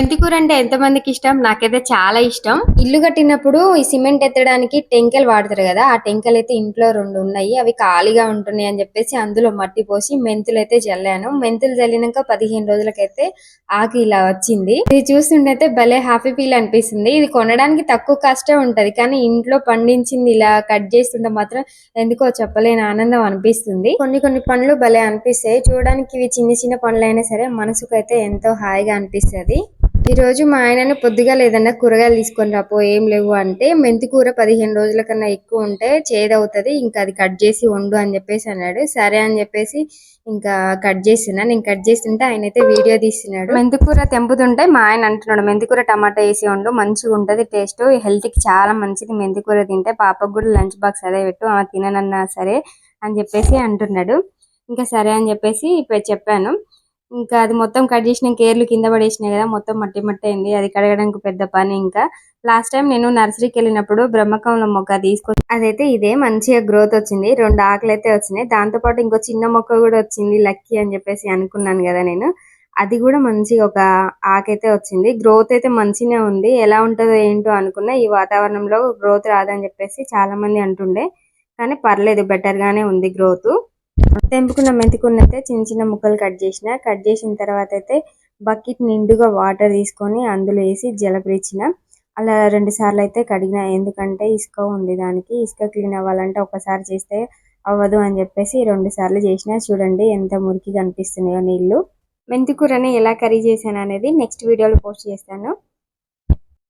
మెంతికూర అంటే ఎంత మందికి ఇష్టం? నాకైతే చాలా ఇష్టం. ఇల్లు కట్టినప్పుడు ఈ సిమెంట్ ఎత్తడానికి టెంకెలు వాడతారు కదా ఆ టెంకెలు అయితే ఇంట్లో రెండు ఉన్నాయి అవి ఖాళీగా ఉంటున్నాయి అని చెప్పేసి అందులో మట్టి పోసి మెంతులు అయితే జల్లాను. మెంతులు జల్లినాక పదిహేను రోజులకైతే ఆకు ఇలా వచ్చింది. ఇది చూస్తుంటే భలే హ్యాపీ ఫీల్ అనిపిస్తుంది. ఇది కొనడానికి తక్కువ కష్టం ఉంటది కానీ ఇంట్లో పండించింది ఇలా కట్ చేస్తుంటే మాత్రం ఎందుకో చెప్పలేని ఆనందం అనిపిస్తుంది. కొన్ని కొన్ని పండ్లు భలే అనిపిస్తాయి. చూడడానికి ఇవి చిన్న చిన్న పండ్లు సరే మనసుకు అయితే ఎంతో హాయిగా అనిపిస్తది. ఈ రోజు మా ఆయనను పొద్దుగా లేదన్నా కూరగాయలు తీసుకొని రాపో ఏం లేవు అంటే మెంతి కూర పదిహేను రోజుల కన్నా ఎక్కువ ఉంటే చేదవుతుంది ఇంకా అది కట్ చేసి వండు అని చెప్పేసి అన్నాడు. సరే అని చెప్పేసి ఇంకా కట్ చేస్తున్నా. నేను కట్ చేస్తుంటే ఆయన అయితే వీడియో తీస్తున్నాడు. మెంతికూర తెంపుతుంటే మా ఆయన అంటున్నాడు మెంతికూర టమాటా వేసి వండు మంచిగా ఉంటుంది టేస్ట్ హెల్త్కి చాలా మంచిది మెంతికూర తింటే పాపకు కూడా లంచ్ బాక్స్ అదే పెట్టు ఆమె తిననన్నా సరే అని చెప్పేసి అంటున్నాడు. ఇంకా సరే అని చెప్పేసి ఇప్పుడు చెప్పాను. ఇంకా అది మొత్తం కట్ చేసిన కేర్లు కింద పడేసినాయి కదా మొత్తం మట్టి మట్టి అయింది. అది కడగడానికి పెద్ద పని ఇంకా. లాస్ట్ టైం నేను నర్సరీకి వెళ్ళినప్పుడు బ్రహ్మకంలో మొక్క తీసుకొచ్చి అదైతే ఇదే మంచిగా గ్రోత్ వచ్చింది. రెండు ఆకులు అయితే వచ్చినాయి. దాంతో పాటు ఇంకో చిన్న మొక్క కూడా వచ్చింది లక్కీ అని చెప్పేసి అనుకున్నాను కదా నేను. అది కూడా మంచిగా ఒక ఆకైతే వచ్చింది. గ్రోత్ అయితే మంచిగా ఉంది. ఎలా ఉంటుందో ఏంటో అనుకున్నా ఈ వాతావరణంలో గ్రోత్ రాదని చెప్పేసి చాలా మంది అంటుండే. కానీ పర్లేదు బెటర్గానే ఉంది గ్రోత్ తెంపుకున్న మెంతికూరని అయితే చిన్న చిన్న ముక్కలు కట్ చేసిన. కట్ చేసిన తర్వాత అయితే బకెట్ నిండుగా వాటర్ తీసుకొని అందులో వేసి జలపరిచిన. అలా రెండు సార్లు అయితే కడిగిన. ఎందుకంటే ఇసుక ఉంది దానికి. ఇసుక క్లీన్ అవ్వాలంటే ఒకసారి చేస్తే అవ్వదు అని చెప్పేసి రెండు సార్లు చేసిన. చూడండి ఎంత మురికి కనిపిస్తున్నాయో నీళ్ళు. మెంతికూరని ఎలా కర్రీ చేశాను అనేది నెక్స్ట్ వీడియోలో పోస్ట్ చేస్తాను.